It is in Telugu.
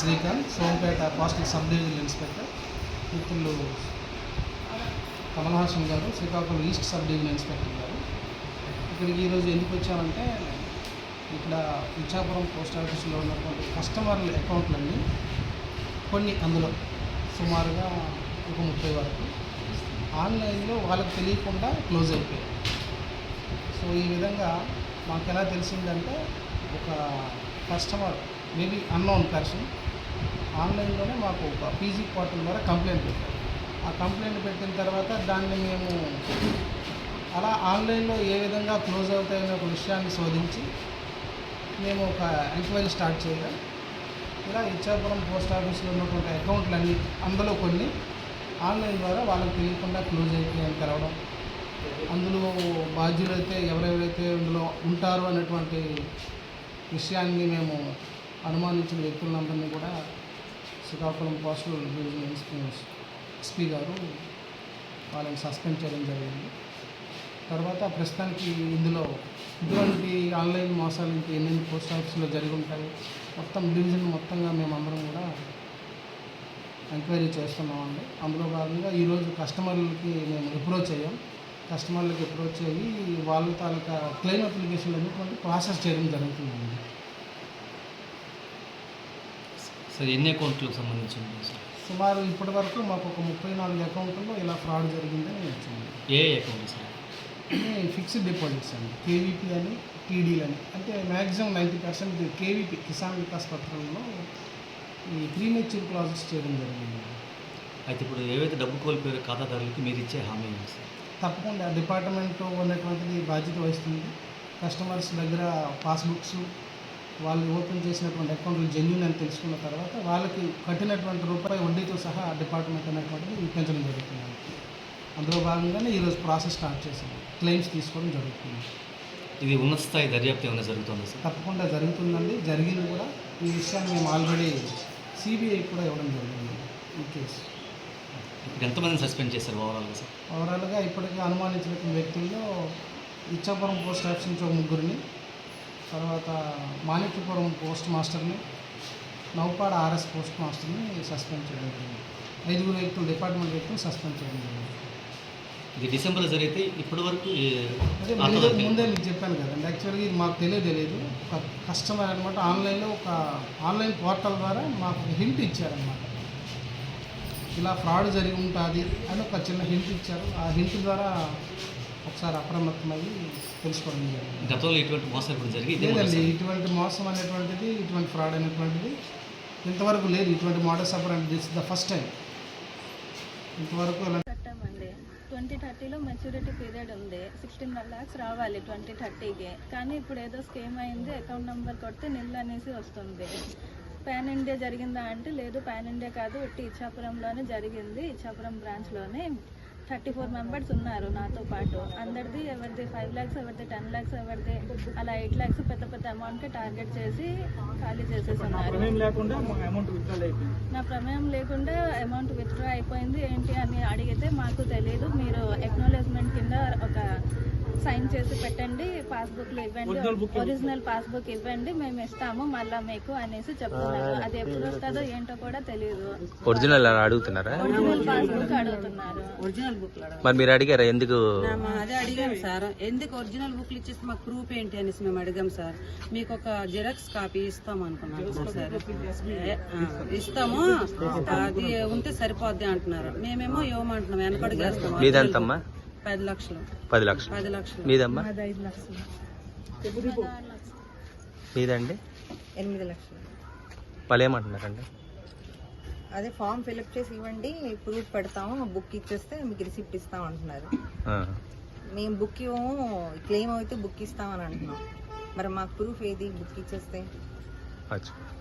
Srikanth hostel sub division inspector. మిత్రులు కమల్ హాసన్ గారు Srikakulam east sub division inspector గారు. ఇక్కడికి ఈరోజు ఎందుకు వచ్చామంటే ఇక్కడ ఇచ్చాపురం పోస్ట్ ఆఫీస్లో ఉన్నటువంటి కస్టమర్ల అకౌంట్లన్నీ కొన్ని అందులో సుమారుగా ఒక ముప్పై వరకు ఆన్లైన్లో వాళ్ళకి తెలియకుండా క్లోజ్ అయిపోయాయి. సో ఈ విధంగా మాకు ఎలా తెలిసిందంటే ఒక కస్టమర్ మేబీ అన్నోన్ పర్సన్ ఆన్లైన్లోనే మాకు ఒక పీజీ పోర్టల్ ద్వారా కంప్లైంట్ పెట్టారు. ఆ కంప్లైంట్ పెట్టిన తర్వాత దాన్ని మేము అలా ఆన్లైన్లో ఏ విధంగా క్లోజ్ అవుతాయనే ఒక విషయాన్ని శోధించి మేము ఒక ఎంక్వైరీ స్టార్ట్ చేయడం. ఇలా ఇచ్చాపురం పోస్ట్ ఆఫీస్లో ఉన్నటువంటి అకౌంట్లన్నీ అందులో కొన్ని ఆన్లైన్ ద్వారా వాళ్ళకి తెలియకుండా క్లోజ్ అయిపోయాయని తెలవడం. అందులో బాధ్యులైతే ఎవరెవరైతే ఇందులో ఉంటారు అనేటువంటి విషయాన్ని మేము అనుమానించిన వ్యక్తులందరినీ కూడా శ్రీకాకుళం పోస్టల్ డివిజన్ ఎస్పీ గారు వాళ్ళని సస్పెండ్ చేయడం జరిగింది. తర్వాత ప్రస్తుతానికి ఇందులో ఇటువంటి ఆన్లైన్ మోసాలు ఇంకా ఎన్నెన్ని పోస్ట్ ఆఫీసులో జరిగి ఉంటాయి మొత్తం డివిజన్ మొత్తంగా మేమందరం కూడా ఎంక్వైరీ చేస్తున్నామండి. అందులో భాగంగా ఈరోజు కస్టమర్లకి మేము అప్రోచ్ అయ్యాం. కస్టమర్లకి అప్రోచ్ అయ్యి వాళ్ళ తాలూకా క్లెయిమ్ అప్లికేషన్లు అనేటువంటి ప్రాసెస్ చేయడం జరుగుతుందండి. సార్ ఎన్ని అకౌంట్లకు సంబంధించింది సార్? సుమారు ఇప్పటి వరకు మాకు ఒక ముప్పై నాలుగు అకౌంట్లో ఇలా ఫ్రాడ్ జరిగిందని వచ్చింది ఏ అకౌంట్ సార్? ఫిక్స్డ్ డిపాజిట్స్ అండి. కేవీపీ అని టీడీలు అని. అంటే maximum ninety percent KVP Kisan Vikas పత్రంలో ఈ ప్రీమెచ్యూర్ క్లాజెస్ చేయడం జరిగింది. అయితే ఇప్పుడు ఏవైతే డబ్బు కోల్పోయారో ఖాతాదారులకి మీరు ఇచ్చే హామీ సార్? తప్పకుండా డిపార్ట్మెంట్ ఉన్నటువంటిది బాధ్యత వహిస్తుంది. కస్టమర్స్ దగ్గర పాస్బుక్స్ వాళ్ళు ఓపెన్ చేసినటువంటి అకౌంట్లు జెన్యున్ అని తెలుసుకున్న తర్వాత వాళ్ళకి కట్టినటువంటి రూపాయి వడ్డీతో సహా డిపార్ట్మెంట్ అనేటువంటిది ఇప్పించడం జరుగుతుంది. అందులో భాగంగానే ఈరోజు ప్రాసెస్ స్టార్ట్ చేసాము క్లెయిమ్స్ తీసుకోవడం జరుగుతుంది. ఇది ఉన్నత స్థాయి దర్యాప్తు ఏమైనా జరుగుతుందా సార్? తప్పకుండా జరుగుతుందండి. జరిగింది కూడా. ఈ విషయాన్ని మేము ఆల్రెడీ సిబిఐ కూడా ఇవ్వడం జరిగింది. ఈ కేసు ఎంతమందిని సస్పెండ్ చేశారు ఓవరాల్గా సార్? ఓవరాల్గా ఇప్పటికీ అనుమానించిన వ్యక్తుల్లో ఇచ్చాపురం పోస్ట్ ఆఫీస్ నుంచి ఒక ముగ్గురిని తర్వాత మాణిక్యపురం పోస్ట్ మాస్టర్ని నౌపాడ ఆర్ఎస్ పోస్ట్ మాస్టర్ని సస్పెండ్ చేయడం జరిగింది. ఐదుగురు వ్యక్తులు డిపార్ట్మెంట్ వ్యక్తులు సస్పెండ్ చేయడం జరిగింది. ఇది డిసెంబర్లో జరిగితే ఇప్పటి వరకు అదే ముందే ముందే మీకు చెప్పాను కదండి యాక్చువల్గా ఇది మాకు తెలియదు ఒక కస్టమర్ అనమాట ఆన్లైన్లో ఒక ఆన్లైన్ పోర్టల్ ద్వారా మాకు హింట్ ఇచ్చారనమాట ఇలా ఫ్రాడ్ జరిగి ఉంటుంది అని ఒక చిన్న హింట్ ఇచ్చారు. ఆ హింట్ ద్వారా ఒకసారి అప్రమత్తమయ్యి తెలుసుకోవడం జరిగింది. గతంలో ఇటువంటి మోసాలు ఇప్పుడు జరిగి ఇదే లేదండి. ఇటువంటి మోసం అనేటువంటిది ఇటువంటి ఫ్రాడ్ అనేటువంటిది ఇంతవరకు లేదు. ఇటువంటి మోడల్స్ అప్పుడు దిస్ ద ఫస్ట్ టైం ఇంతవరకు కట్టామండి ట్వంటీ థర్టీలో మెచ్యూరిటీ పీరియడ్ ఉంది. సిక్స్టీన్ ల్యాక్స్ రావాలి ట్వంటీ థర్టీకి. కానీ ఇప్పుడు ఏదో స్కీమ్ అయింది అకౌంట్ నెంబర్ కొడితే నిల్ అనేసి వస్తుంది. పాన్ ఇండియా జరిగిందా అంటే లేదు. పాన్ ఇండియా కాదు ఇచ్చాపురంలోనే జరిగింది. ఇచ్చాపురం బ్రాంచ్లోనే. థర్టీ ఫోర్ మెంబర్స్ ఉన్నారు నాతో పాటు. అందరిది ఎవరిది ఫైవ్ ల్యాక్స్ ఎవరిది టెన్ ల్యాక్స్ ఎవరిది అలా ఎయిట్ ల్యాక్స్ పెద్ద పెద్ద అమౌంట్కి టార్గెట్ చేసి ఖాళీ చేసేస్తున్నారు నా ప్రమేయం లేకుండా అమౌంట్ విత్డ్రా అయిపోయింది ఏంటి అని అడిగితే మాకు తెలియదు మీరు ఎక్నాలెజ్మెంట్ కింద ఒక సైన్ చేసి పెట్టండి పాస్బుక్లో ఇవ్వండి. ఒరిజినల్ పాస్బుక్ ఇవ్వండి మేము ఇస్తాము మళ్ళా మీకు అనేసి చెప్తున్నారు. అది ఎప్పుడు వస్తుందో ఏంటో కూడా తెలియదు ఒరిజినల్ అని అడుగుతున్నారా? ఒరిజినల్ పాస్బుక్ అడుగుతున్నారు. ఒరిజినల్ బుక్ మరి మీరు అడిగారా? ఎందుకు? అదే అడిగాం సార్. ఎందుకు ఒరిజినల్ బుక్లు ఇచ్చేసి మాకు ప్రూఫ్ ఏంటి అనేసి మేము అడిగాం సార్. మీకు ఒక జిరాక్స్ కాపీ ఇస్తాం అనుకున్నాం సార్. ఇస్తాము. అది ఉంటే సరిపోద్ది అంటున్నారు. మేమేమో ఇవ్వమంటున్నాం. వెనకడుగేస్తాం మీదెంతమ్మా? పది లక్షలు. పది లక్షలు. పది లక్షలు. మీదమ్మా? ఐదు లక్షలు. మీదండి? ఎనిమిది లక్షలు. వాళ్ళు ఏమంటున్నారండి అదే ఫామ్ ఫిల్అప్ చేసి ఇవ్వండి ప్రూఫ్ పెడతాము బుక్ ఇచ్చేస్తే మీకు రిసిప్ట్ ఇస్తాం అంటున్నారు. ఆ. మేము బుక్ ఇవ్వము క్లెయిమ్ అయితే బుక్ ఇస్తామని అంటున్నాం. మరి మాకు ప్రూఫ్ ఏది బుక్ ఇచ్చేస్తే? అచ్చా.